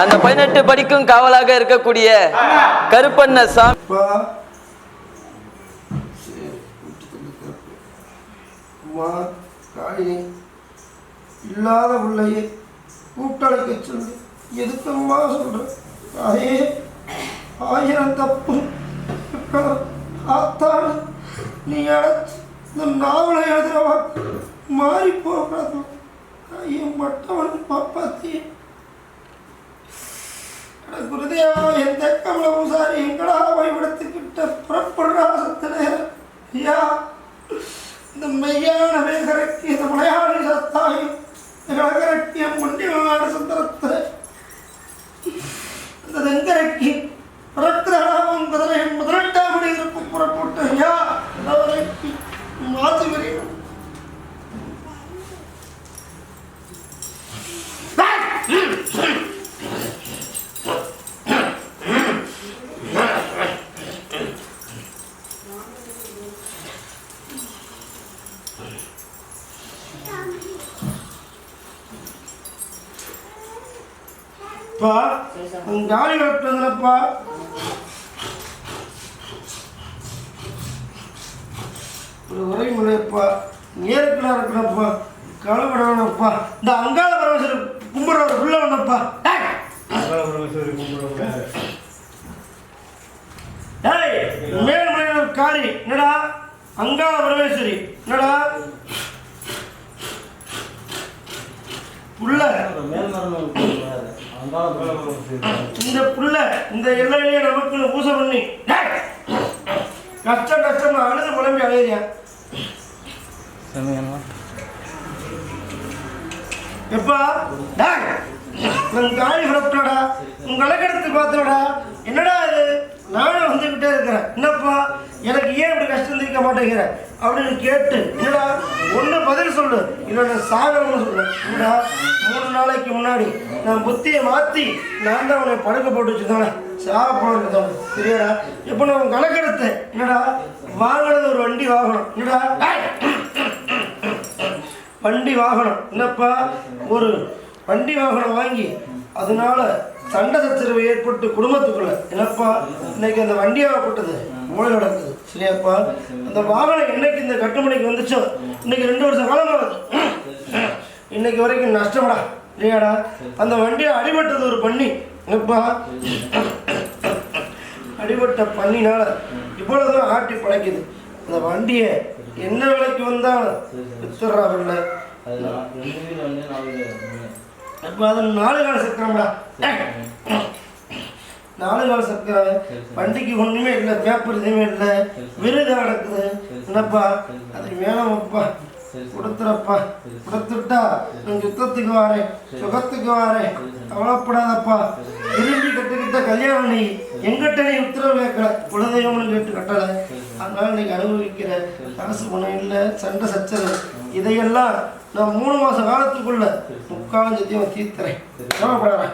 அந்த பதினெட்டு படிக்கும் காவலாக இருக்கக்கூடிய கருப்பண்ண சாமி. இல்லாத பிள்ளையை கூட்டழைக்க சொல்லு எதுக்கம்மா சொல்ற? தாயே ஆயிரம் தப்பு இருக்கணும். ஆத்தாள் நீ அழைச்சி இந்த நாவலை எழுதுறவா மாறி போகாது ஐயோ மட்டவன் பாப்பாத்தி எந்த பூசாரி எங்கடா வழிபடுத்திக்கிட்ட புறப்படுறா சத்தன ஐயா இந்த மெய்யான வேகரக்கி இந்த மலையாளி சத்தாய் கரக்கிய மண்டி நாடு சுந்தரத்தை அப்பா உன் காலி கட்டுறதுலப்பா ஒரு உரை முறையப்பா நேருக்குள்ள இருக்கிறப்பா கவலைப்பட வேணாம்ப்பா இந்த அங்காள பரமேஸ்வரர் கும்பிடுறவர் உள்ள வந்தப்பா டேய். மேல்மலையில் காரி என்னடா அங்காள பரமேஸ்வரி என்னடா? புள்ள. இந்த புள்ள இந்த எல்லையிலேயே நமக்கு பூசை பண்ணி கஷ்டம் கஷ்டம் அழுது புலம்பி அழையிறியா எப்பா? உன் காளி புறப்பட்டடா உன் கலக்கடத்து பார்த்தடா. என்னடா இது? நானும் வந்துக்கிட்டே இருக்கிறேன். என்னப்பா? எனக்கு ஏன் இப்படி மாட்டேங்கிற. அப்படின்னு கேட்டு என்னடா ஒன்று பதில் சொல்லு இல்லை நான் சாகணும்னு சொல்லு. என்னடா மூணு நாளைக்கு முன்னாடி நான் புத்தியை மாற்றி நான் தான் அவனை படுக்க போட்டு வச்சுருந்தேன். சாக போனது சரியாடா? இப்போ நான் உன் கணக்கெடுத்தேன் என்னடா வாங்கினது ஒரு வண்டி வாங்கணும் என்னடா? வண்டி வாகனம். என்னப்பா? ஒரு வண்டி வாகனம் வாங்கி அதனால சண்டை சச்சரவு ஏற்பட்டு குடும்பத்துக்குள்ள. என்னப்பா இன்னைக்கு அந்த வண்டியாகப்பட்டது மூளை நடக்குது. சரியாப்பா? அந்த வாகனம் என்னைக்கு இந்த கட்டுமணிக்கு வந்துச்சோ? இன்னைக்கு ரெண்டு வருஷம் காலம் ஆகுது இன்னைக்கு வரைக்கும் நஷ்டமடா. இல்லையாடா? அந்த வண்டியை அடிபட்டது ஒரு பண்ணி. என்னப்பா? அடிபட்ட பண்ணினால இவ்வளவுதான் ஆட்டி படைக்குது அந்த வண்டியை என்ன விலைக்கு வந்தாலும் வித்துடுறாங்கல்ல அப்போ நாலு கால சக்கரம்டா. நாலு கால சக்கரம். வண்டிக்கு ஒன்றுமே இல்லை பேப்பர் எதுவுமே இல்லை. விருது நடக்குது. என்னப்பா? அதுக்கு வேணாமப்பா கொடுத்துறப்பா கொடுத்துட்டா நான் யுத்தத்துக்கு வாரேன் சுகத்துக்கு வாரேன். கவலைப்படாதப்பா. இரு கட்டுக்கிட்ட கல்யாணம் நீ எங்கிட்ட நீ உத்தரவு கேட்கல. குலதெய்வம்னு கேட்டு கட்டலை. அதனால நீங்க அனுபவிக்கிற காசு பணம் இல்லை சண்டை சச்சரவு. இதையெல்லாம் நான் மூணு மாச காலத்துக்குள்ள முக்காலம் சத்தியம் தீர்த்துறேன். கவலைப்படாத